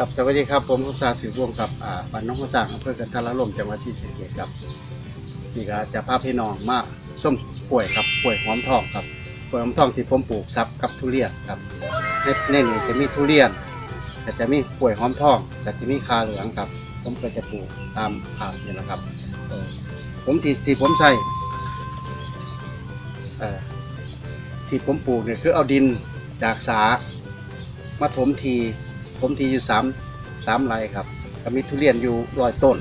ครับสวัสดีครับผมคุปซาสืบวงกับอ่านน้องข้าวสร้างอำเภอกันทารลมจังหวัดศรีสะเกษครับนี่ก็จะพาพี่น้องมาส้มป่วยครับป่วยหอมทองครับป่วยหอมทองที่ผมปลูกซับกับทุเรียนครับในในนี้จะมีทุเรียนแต่จะมีป่วยหอมทองแต่จะมีคาเหลืองครับ ผมก็จะปลูกตามภาพนี่แหละครับเออผมที่ที่ผมใส่เอ่อที่ผมปลูกเนี่ยคือเอาดินจากสามาถมที ถมทีอยู่สามสามไร่ครับก็มีทุเรียนอยู่ร้อยต้น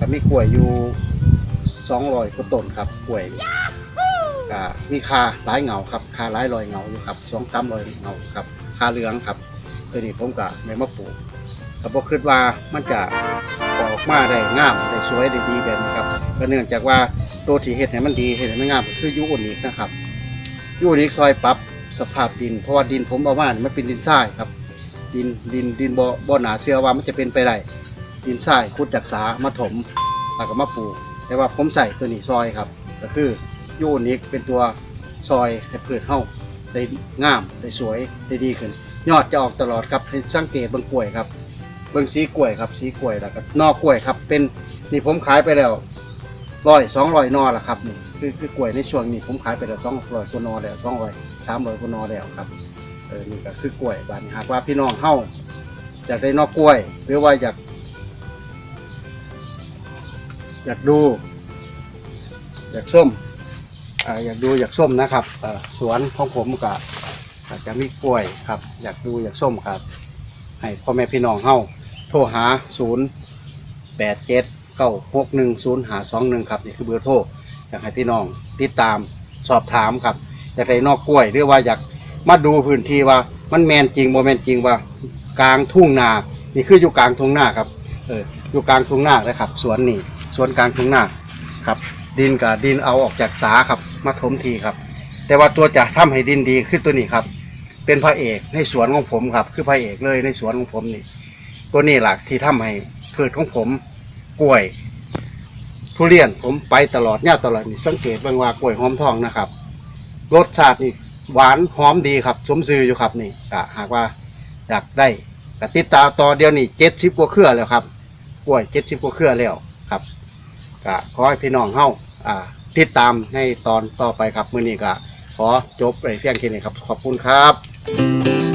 ก็มีกล้วยอยู่สองร้อยกว่าต้นครับกล้วยก็มีคาหลายเหงาครับคาหลายรอยเหงาอยู่ครับสองสามรอยเหงาครับคาเหลืองครับตัวนี้ผมก็ไม่มาปลูกก็บอกคิดว่ามันจะออกมาได้งามได้สวยได้ดีแบบนี้ครับก็เนื่องจากว่าตัวที่เห็ดให้มันดีเห็ดให้มันงามก็คือยูโอนิกนะครับยูนิคซอยปรับสภาพดิน เพราะว่าดินผมเอามาเนี่ยมันเป็นดินทรายครับ ดินดินดินบ่บ่หนาเชื่อว่ามันจะเป็นไปได้ดินทรายขุดจากสามาถมแล้วก็มาปลูก แต่ว่าผมใส่ตัวนี้ซอยครับ ก็คือยูนิคเป็นตัวซอยให้พืชเฮาได้งามได้สวยได้ดีขึ้น ยอดจะออกตลอดครับให้สังเกตเบิ่งกล้วยครับ เบิ่งสีกล้วยครับสีกล้วยแล้วก็นอกกล้วยครับ เป็นนี่ผมขายไปแล้วร้อยสองร้อยนอละครับนี่คือคือกล้วยในช่วงนี้ผมขายไปแล้วสองร้อยกว่านอแล้วสองร้อยสามร้อยกว่านอแล้วครับ เออนี่ก็คือกล้วยบานหากว่าพี่น้องเฮาอยากได้นอกกล้วย หรือว่าอยาก อยากดู อยากส้มอ่าอยากดูอยากส้มนะครับอ่อสวนของผมก็อาจจะมีกล้วยครับ อยากดูอยากส้มครับ ให้พ่อแม่พี่น้องเฮาโทรหา 0 8 7 9 6 1 0หา21 ครับนี่คือเบอร์โทรอยากให้พี่น้องติดตามสอบถามครับ อยากได้นอกกล้วยหรือว่าอยาก มาดูพื้นที่ว่า มันแมนจริงโมแมนจริงว่ากลางทุ่งนา นี่คืออยู่กลางทุ่งนาครับ เออ อยู่กลางทุ่งนาเลยครับสวนนี่สวนกลางทุ่งนาครับ ดินกับดินเอาออกจากสาครับ มาถมทีครับ แต่ว่าตัวจะทำให้ดินดีขึ้นตัวนี้ครับ เป็นพระเอกในสวนของผมครับ คือพระเอกเลยในสวนของผมนี่ ตัวนี้หละที่ทำให้พืชของผมกล้วยทุเรียนผมไปตลอดเนี่ยตลอดนี่สังเกตเบางว่ากล้วยหอมทองนะครับรสชาตินี่ หวานหอมดีครับ สมซื้ออยู่ครับนี่ก็หากว่าอยากได้ก็ติดตามต่อเดียวนี่เจ็ดสิบกว่าเครือแล้วครับกล้วยเจ็ดสิบกว่าเครือแล้วครับก็ขอให้พี่น้องเฮาอ่าติดตามในตอนต่อไปครับมื้อนี้ก็ขอจบไปเพียงแค่นี้ครับ ขอบคุณครับ